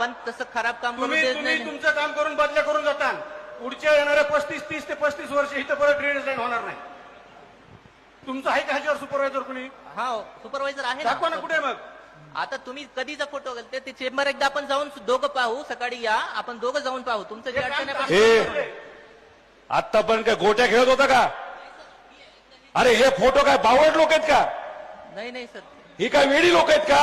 पण तसं खराब काम करू तुम्ही देत तुम्ही नाही. तुमचं काम करून बदल्या करून जाता पुढच्या येणाऱ्या पस्तीस तीस ते पस्तीस वर्ष इथं परत ड्रेनेज लाईन होणार नाही. तुमचं आहे का ह्याच्यावर सुपरवायझर कुणी? हा सुपरवायझर आहे दाखवा ना कुठे मग. आता तुम्ही कधीचा फोटो घालते? ते चेंबर एकदा आपण जाऊन दोघं पाहू सकाळी या. आपण दोघं जाऊन पाहू. तुमचं जे हे अडचण आहे हे आतापर्यंत काय गोट्या खेळत होता का? अरे हे फोटो काय बावड लोक आहेत का? नाही नाही सर. ही काय वेडी लोक आहेत का?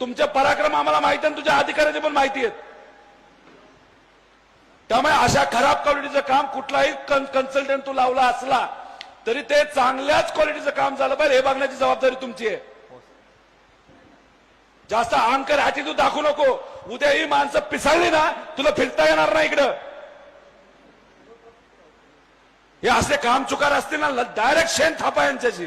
तुमचे पराक्रम आम्हाला माहिती आहे आणि तुझ्या अधिकाऱ्याचे पण माहिती आहेत. त्यामुळे अशा खराब क्वालिटीचं काम कुठलाही कन्सल्टंट तू लावला असला तरी ते चांगल्याच क्वालिटीचं काम झालं पाहिजे. हे बघण्याची जबाबदारी तुमची आहे. जास्त अहंकार तू दाखवू नको. उद्या ही माणसं पिसाळली ना तुला फिरता येणार नाही इकडं. हे असे काम चुकार असतील ना डायरेक्ट शेण थापा यांच्याशी.